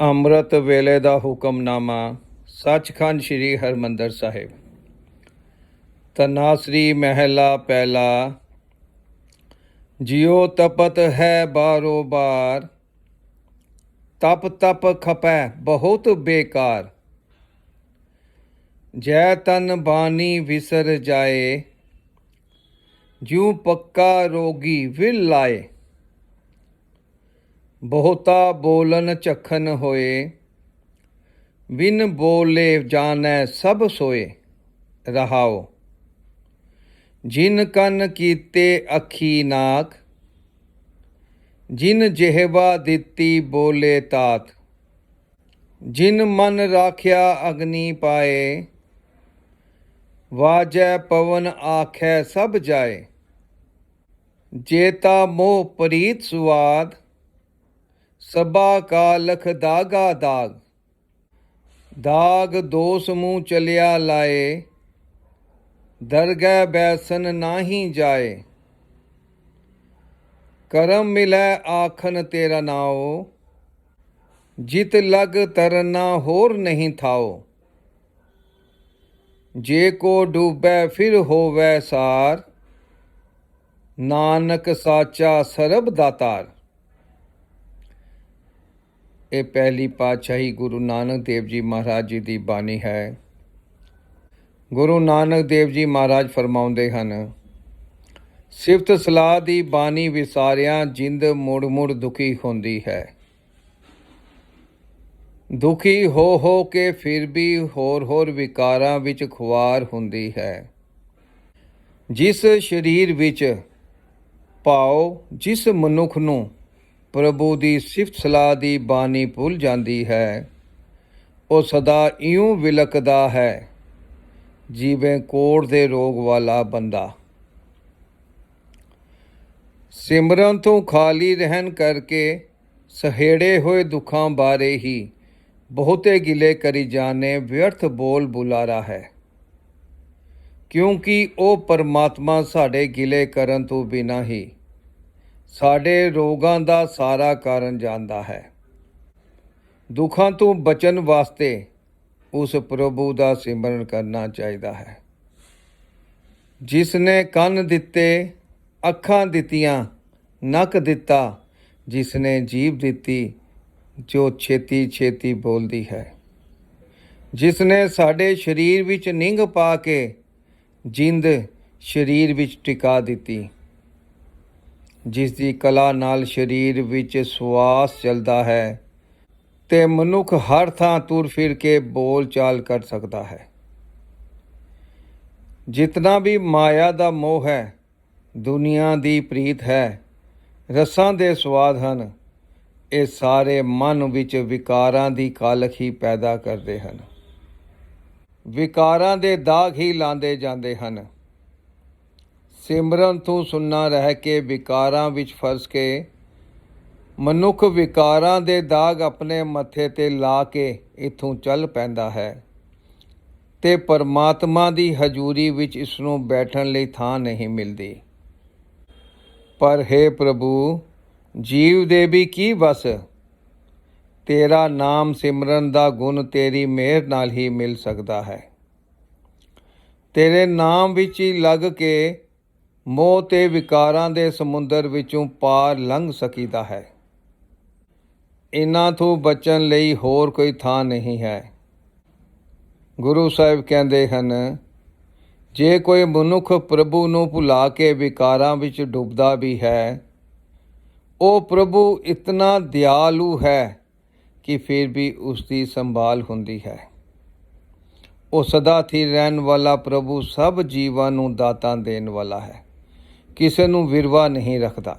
ਅੰਮ੍ਰਿਤ ਵੇਲੇ ਦਾ ਹੁਕਮਨਾਮਾ, ਸੱਚਖੰਡ ਸ੍ਰੀ ਹਰਮੰਦਰ ਸਾਹਿਬ। ਤਨਾਸਰੀ ਮਹਿਲਾ ਪਹਿਲਾ ਜਿਉ ਤਪਤ ਹੈ ਬਾਰੋ ਬਾਰ, ਤਪ ਤਪ ਖਪੈ ਬਹੁਤ ਬੇਕਾਰ। ਜੈ ਤਨ ਬਾਣੀ ਵਿਸਰ ਜਾਏ, ਜਿਉ ਪੱਕਾ ਰੋਗੀ ਵਿਲ ਲਾਏ। ਬਹੁਤਾ ਬੋਲਨ ਚਖਨ ਹੋਏ, ਬਿਨ ਬੋਲੇ ਜਾਣੈ ਸਭ ਸੋਏ, ਰਹਾਓ। ਜਿਨ ਕੰਨ ਕੀਤੇ ਅੱਖੀ ਨਾਕ, ਜਿਨ ਜਿਹਵਾ ਦਿੱਤੀ ਬੋਲੇ ਤਾਤ, ਜਿਨ ਮਨ ਰਾਖਿਆ ਅਗਨੀ ਪਾਏ, ਵਾਜੈ ਪਵਨ ਆਖੈ ਸਭ ਜਾਏ। ਜੇਤਾ ਮੋਹ ਪ੍ਰੀਤ ਸੁਆਦ ਸਭਾ ਕਾ ਲਖ ਦਾਗਾ ਦਾਗ। ਦਾਗ ਦੋਸ ਮੂੰਹ ਚਲਿਆ ਲਾਏ, ਦਰਗਹਿ ਬੈਸਨ ਨਾਹੀ ਜਾਏ। ਕਰਮ ਮਿਲੈ ਆਖਨ ਤੇਰਾ ਨਾਉ, ਜਿਤ ਲਗ ਤਰਨਾ ਹੋਰ ਨਹੀਂ ਥਾਓ ਜੇ ਕੋ ਡੂਬੈ ਫਿਰ ਹੋਵੈ ਸਾਰ, ਨਾਨਕ ਸਾਚਾ ਸਰਬ ਦਾਤਾਰ ਇਹ ਪਹਿਲੀ ਪਾਤਸ਼ਾਹੀ ਗੁਰੂ ਨਾਨਕ ਦੇਵ ਜੀ ਮਹਾਰਾਜ ਜੀ ਦੀ ਬਾਣੀ ਹੈ। ਗੁਰੂ ਨਾਨਕ ਦੇਵ ਜੀ ਮਹਾਰਾਜ ਫਰਮਾਉਂਦੇ ਹਨ, ਸਿਫਤ ਸਲਾਹ ਦੀ ਬਾਣੀ ਵਿਸਾਰਿਆਂ ਜਿੰਦ ਮੁੜ ਮੁੜ ਦੁਖੀ ਹੁੰਦੀ ਹੈ। ਦੁਖੀ ਹੋ ਹੋ ਕੇ ਫਿਰ ਵੀ ਹੋਰ ਹੋਰ ਵਿਕਾਰਾਂ ਵਿੱਚ ਖੁਆਰ ਹੁੰਦੀ ਹੈ। ਜਿਸ ਸਰੀਰ ਵਿੱਚ ਭਾਉ ਜਿਸ ਮਨੁੱਖ ਨੂੰ ਪ੍ਰਭੂ ਦੀ ਸਿਫਤ ਸਲਾਹ ਦੀ ਬਾਣੀ ਭੁੱਲ ਜਾਂਦੀ ਹੈ। ਉਹ ਸਦਾ ਇਉਂ ਵਿਲਕਦਾ ਹੈ, ਜਿਵੇਂ ਕੋੜ ਦੇ ਰੋਗ ਵਾਲਾ ਬੰਦਾ। ਸਿਮਰਨ ਤੋਂ ਖਾਲੀ ਰਹਿਣ ਕਰਕੇ ਸਹੇੜੇ ਹੋਏ ਦੁੱਖਾਂ ਬਾਰੇ ਹੀ ਬਹੁਤੇ ਗਿਲੇ ਕਰੀ ਜਾਣੇ ਵਿਅਰਥ ਬੋਲ ਬੁਲਾਰਾ ਹੈ। ਕਿਉਂਕਿ ਉਹ ਪਰਮਾਤਮਾ ਸਾਡੇ ਗਿਲੇ ਕਰਨ ਤੋਂ ਬਿਨਾਂ ਹੀ ਸਾਡੇ ਰੋਗਾਂ ਦਾ ਸਾਰਾ ਕਾਰਨ ਜਾਣਦਾ ਹੈ। ਦੁੱਖਾਂ ਤੋਂ ਬਚਣ ਵਾਸਤੇ ਉਸ ਪ੍ਰਭੂ ਦਾ ਸਿਮਰਨ ਕਰਨਾ ਚਾਹੀਦਾ ਹੈ। ਜਿਸ ਨੇ ਕੰਨ ਦਿੱਤੇ, ਅੱਖਾਂ ਦਿੱਤੀਆਂ, ਨੱਕ ਦਿੱਤਾ ਜਿਸ ਨੇ ਜੀਭ ਦਿੱਤੀ, ਜੋ ਛੇਤੀ ਛੇਤੀ ਬੋਲਦੀ ਹੈ। ਜਿਸ ਨੇ ਸਾਡੇ ਸਰੀਰ ਵਿੱਚ ਨਿੰਗ ਪਾ ਕੇ ਜਿੰਦ ਸਰੀਰ ਵਿੱਚ ਟਿਕਾ ਦਿੱਤੀ ਜਿਸ ਦੀ ਕਲਾ ਨਾਲ ਸਰੀਰ ਵਿੱਚ ਸਵਾਸ ਚੱਲਦਾ ਹੈ ਤੇ ਮਨੁੱਖ ਹਰ ਥਾਂ ਤੁਰ ਫਿਰ ਕੇ ਬੋਲ ਚਾਲ ਕਰ ਸਕਦਾ ਹੈ। ਜਿਤਨਾ ਵੀ ਮਾਇਆ ਦਾ ਮੋਹ ਹੈ, ਦੁਨੀਆ ਦੀ ਪ੍ਰੀਤ ਹੈ, ਰਸਾਂ ਦੇ ਸਵਾਦ ਹਨ, ਇਹ ਸਾਰੇ ਮਨ ਵਿੱਚ ਵਿਕਾਰਾਂ ਦੀ ਕਾਲਖ ਹੀ ਪੈਦਾ ਕਰਦੇ ਹਨ। ਵਿਕਾਰਾਂ ਦੇ ਦਾਗ ਹੀ ਲਾਂਦੇ ਜਾਂਦੇ ਹਨ। ਸਿਮਰਨ ਤੋਂ ਸੁੰਨਾ ਰਹਿ ਕੇ ਵਿਕਾਰਾਂ ਵਿੱਚ ਫਸ ਕੇ, ਮਨੁੱਖ ਵਿਕਾਰਾਂ ਦੇ ਦਾਗ ਆਪਣੇ ਮੱਥੇ ਤੇ ਲਾ ਕੇ ਇਥੋਂ ਚੱਲ ਪੈਂਦਾ ਹੈ ਤੇ ਪਰਮਾਤਮਾ ਦੀ ਹਜ਼ੂਰੀ ਵਿੱਚ ਇਸ ਨੂੰ ਬੈਠਣ ਲਈ ਥਾਂ ਨਹੀਂ ਮਿਲਦੀ। ਪਰ हे ਪ੍ਰਭੂ, ਜੀਵ ਦੇ ਵੀ ਕੀ ਬਸ ਤੇਰਾ ਨਾਮ ਸਿਮਰਨ ਦਾ ਗੁਣ ਤੇਰੀ ਮਿਹਰ ਨਾਲ ਹੀ ਮਿਲ ਸਕਦਾ ਹੈ। ਤੇਰੇ ਨਾਮ ਵਿੱਚ ਹੀ ਲੱਗ ਕੇ ਮੋਹ ਤੇ ਵਿਕਾਰਾਂ ਦੇ ਸਮੁੰਦਰ ਵਿੱਚੋਂ ਪਾਰ ਲੰਘ ਸਕੀਦਾ ਹੈ। ਇਨਾਂ ਤੋਂ ਬਚਣ ਲਈ ਹੋਰ ਕੋਈ ਥਾਂ ਨਹੀਂ ਹੈ। ਗੁਰੂ ਸਾਹਿਬ ਕਹਿੰਦੇ ਹਨ, ਜੇ ਕੋਈ ਮਨੁੱਖ ਪ੍ਰਭੂ ਨੂੰ ਭੁਲਾ ਕੇ ਵਿਕਾਰਾਂ ਵਿੱਚ ਡੁੱਬਦਾ ਵੀ ਹੈ, ਉਹ ਪ੍ਰਭੂ ਇਤਨਾ ਦਿਆਲੂ ਹੈ ਕਿ ਫਿਰ ਵੀ ਉਸ ਦੀ ਸੰਭਾਲ ਹੁੰਦੀ ਹੈ। ਉਹ ਸਦਾ ਸਥਿਰ ਰਹਿਣ ਵਾਲਾ ਪ੍ਰਭੂ ਸਭ ਜੀਵਾਂ ਨੂੰ ਦਾਤਾਂ ਦੇਣ ਵਾਲਾ ਹੈ। ਕਿਸੇ ਨੂੰ ਵਿਰਵਾ ਨਹੀਂ ਰੱਖਦਾ।